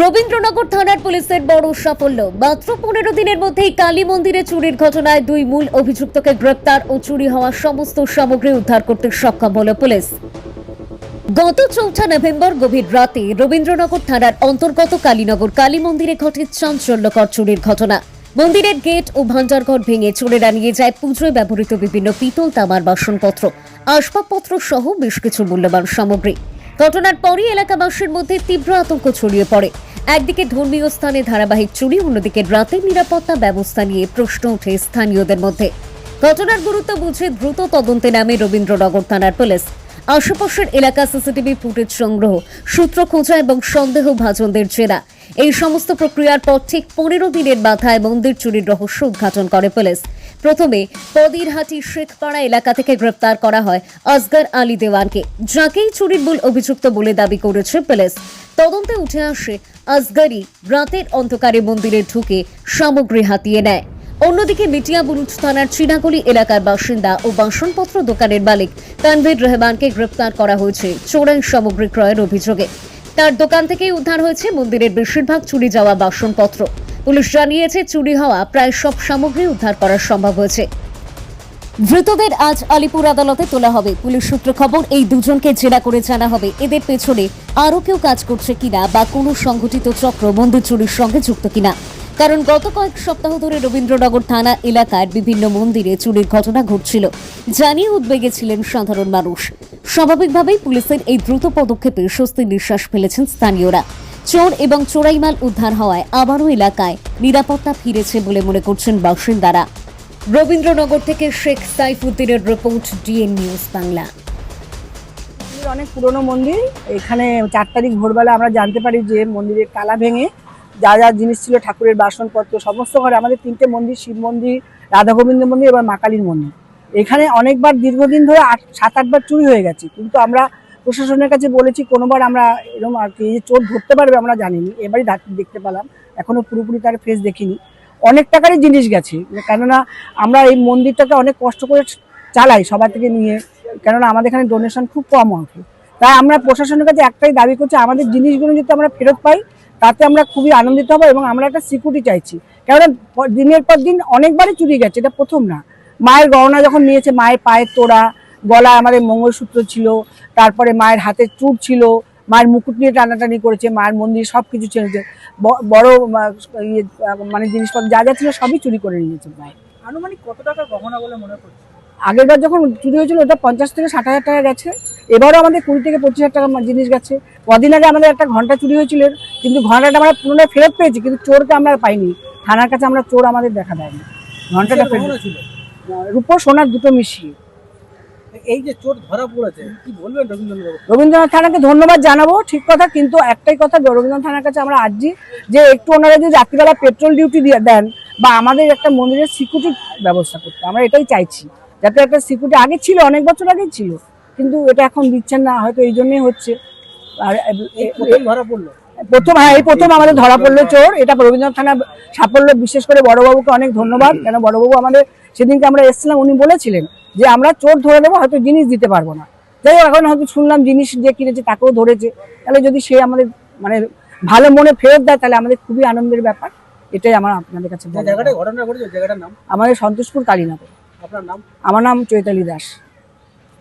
রবীন্দ্রনগর থানার পুলিশের বড় সাফল্য। মাত্র পনেরো দিনের মধ্যেই কালী মন্দিরে চুরির ঘটনায় দুই মূল অভিযুক্তকে গ্রেপ্তার ও চুরি হওয়া সমস্ত সামগ্রী উদ্ধার করতে সক্ষম হল পুলিশ। গত চৌঠা নভেম্বর গভীর রাতে রবীন্দ্রনগর থানার অন্তর্গত কালীনগর কালী মন্দিরে ঘটে চাঞ্চল্যকর চুরির ঘটনা। মন্দিরের গেট ও ভান্ডারঘর ভেঙে চোরেরা নিয়ে যায় পুজোয় ব্যবহৃত বিভিন্ন পিতল তামার বাসনপত্র, আসবাবপত্র সহ বেশ কিছু মূল্যবান সামগ্রী। ঘটনার পরই এলাকাবাসীর মধ্যে তীব্র আতঙ্ক ছড়িয়ে পড়ে। একদিকে ধর্মীয় স্থানে ধারাবাহিক চুরি, অন্যদিকে রাতের নিরাপত্তা ব্যবস্থা নিয়ে প্রশ্ন ওঠে স্থানীয়দের মধ্যে। ঘটনার গুরুত্ব বুঝে দ্রুত তদন্তে নামে রবীন্দ্রনগর থানার পুলিশ। আশেপাশের এলাকা সিসিটিভি ফুটেজ সংগ্রহ, সূত্র খোঁজা এবং সন্দেহ ভাজনদের জেরা। এই সমস্ত প্রক্রিয়ার পর ঠিক পনেরো দিনের মাথায় মন্দির চুরির রহস্য উদ্ঘাটন করে পুলিশ। প্রথমে পদিরহাটি শেখপাড়া এলাকা থেকে গ্রেপ্তার করা হয় আসগর আলী দেওয়ানকে, যাকেই চুরির মূল অভিযুক্ত বলে দাবি করেছে পুলিশ। তদন্তে উঠে আসে আসগরই রাতের অন্ধকারে মন্দিরে ঢুকে সামগ্রী হাতিয়ে নেয়। অন্যদিকে মিটিয়া বুরুজ থানার চিনাগলি এলাকার বাসিন্দা ও বাসনপত্র দোকানের মালিক তানভীর রহমানকে গ্রেপ্তার করা হয়েছে চোরাই সামগ্রী ক্রয়ের অভিযোগে। তার দোকান থেকেই উদ্ধার হয়েছে মন্দিরের বেশিরভাগ চুরি যাওয়া বাসনপত্র। পুলিশ জানিয়েছে চুরি হওয়া প্রায় সব সামগ্রী উদ্ধার করা সম্ভব হয়েছে। ধৃতদের আজ আলিপুর আদালতে তোলা হবে। পুলিশ সূত্র খবর, এই দুজনকে জেরা করে জানা হবে এদের পেছনে আরও কেউ কাজ করছে কিনা বা কোনো সংগঠিত চক্র মন্দির চুরির সঙ্গে যুক্ত কিনা। কারণ গত কয়েক সপ্তাহ ধরে রবীন্দ্রনগর থানা এলাকার বিভিন্ন মন্দিরে চুরির ঘটনা ঘটছিল। জানিয়ে উদ্বেগে ছিলেন সাধারণ মানুষ। স্বাভাবিকভাবেই পুলিশের এই দ্রুত পদক্ষেপে স্বস্তির নিঃশ্বাস ফেলেছেন স্থানীয়রা। চোর এবং চোরাইমাল উদ্ধার হওয়ায় আবারও এলাকায় নিরাপত্তা ফিরেছে বলে মনে করছেন বাসিন্দারা। রবীন্দ্রনগর থেকে শেখ সাইফুদ্দিনের রিপোর্ট, ডিএন নিউজ বাংলা। অনেক পুরনো মন্দির। এখানে চার তারিখ ভোরবেলা আমরা জানতে পারি যে মন্দিরের তালা ভেঙে যা যা জিনিস ছিল, ঠাকুরের বাসনপত্র, সমস্ত ঘরে আমাদের তিনটে মন্দির, শিব মন্দির রাধা গোবিন্দ মন্দির এবং মা কালীর মন্দির। এখানে অনেকবার দীর্ঘদিন ধরে আট, সাত, আটবার চুরি হয়ে গেছে। কিন্তু আমরা প্রশাসনের কাছে বলেছি, কোনোবার আমরা এরকম আর কি চোর ধরতে পারবে আমরা জানিনি। এবারই দেখতে পেলাম, এখনও পুরোপুরি তার ফেস দেখিনি। অনেক টাকারই জিনিস গেছে, কেননা আমরা এই মন্দিরটাকে অনেক কষ্ট করে চালাই সবার থেকে নিয়ে, কেননা আমাদের এখানে ডোনেশন খুব কম আছে তাই আমরা প্রশাসনের কাছে একটাই দাবি করছি, আমাদের জিনিসগুলো যদি আমরা ফেরত পাই, তাতে আমরা খুবই আনন্দিত হব এবং আমরা একটা সিকিউরিটি চাইছি। কেননা দিনের পর দিন অনেকবারই চুরি গেছে, এটা প্রথম না। মায়ের গহনা যখন নিয়েছে, মায়ের পায়ের তোড়া গলায় আমাদের মঙ্গলসূত্র ছিল তারপরে মায়ের হাতের চুট ছিল মায়ের মুকুট নিয়ে টানাটানি করেছে মায়ের মন্দির সব কিছু ছেড়েছে বড় ইয়ে, মানে জিনিসপত্র যা যা ছিল সবই চুরি করে নিয়েছে মায়ের আনুমানিক কত টাকা গহনা বলে মনে করছে আগেরবার যখন চুরি হয়েছিল ওটা পঞ্চাশ থেকে ষাট হাজার টাকা গেছে এবারও আমাদের কুড়ি থেকে পঁচিশ হাজার টাকা জিনিস গেছে। কদিন আগে আমাদের একটা ঘণ্টা চুরি হয়েছিল কিন্তু ঘন্টাটা আমরা পুনরায় ফেরত পেয়েছি কিন্তু চোরকে আমরা পাইনি। থানার কাছে আমরা চোর আমাদের দেখা দেয়নি। ঘন্টাটা ফেরত রূপো সোনার দুটো মিশিয়ে। এই যে চোর ধরা পড়েছে কি বলবেন রবীন্দ্রনাথ রবীন্দ্রনাথ থানাকে ধন্যবাদ জানাব ঠিক কথা কিন্তু একটাই কথা রবীন্দ্রনাথ থানার কাছে আমরা আর্জি যে একটু ওনারা যদি রাত্রিবেলা পেট্রোল ডিউটি দিয়ে দেন বা আমাদের একটা মন্দিরের সিকিউরিটি ব্যবস্থা করতে আমরা এটাই চাইছি। যাতে একটা সিকিউরিটি আগে ছিল অনেক বছর আগেই ছিল কিন্তু এটা এখন দিচ্ছেন না হয়তো এই জন্যই হচ্ছে। আর ধরা পড়ল? প্রথম হ্যাঁ এই প্রথম আমাদের ধরা পড়ল চোর। এটা রবীন্দ্রনাথ থানা সাফল্য বিশেষ করে বড়বাবুকে অনেক ধন্যবাদ। কেন বড়বাবু আমাদের সেদিনকে আমরা এসেছিলাম উনি বলেছিলেন যে আমরা চোর ধরে দেবো হয়তো জিনিস দিতে পারব না। যাই হোক এখন হয়তো শুনলাম জিনিস যে কিনেছে তাকেও ধরেছে। তাহলে যদি সে আমাদের মানে ভালো মনে ফেরত দেয় তাহলে আমাদের খুবই আনন্দের ব্যাপার। এটাই আমার আপনাদের কাছে আমাদের সন্তোষপুর কালীনগর। আপনার নাম? আমার নাম চৈতালি দাস।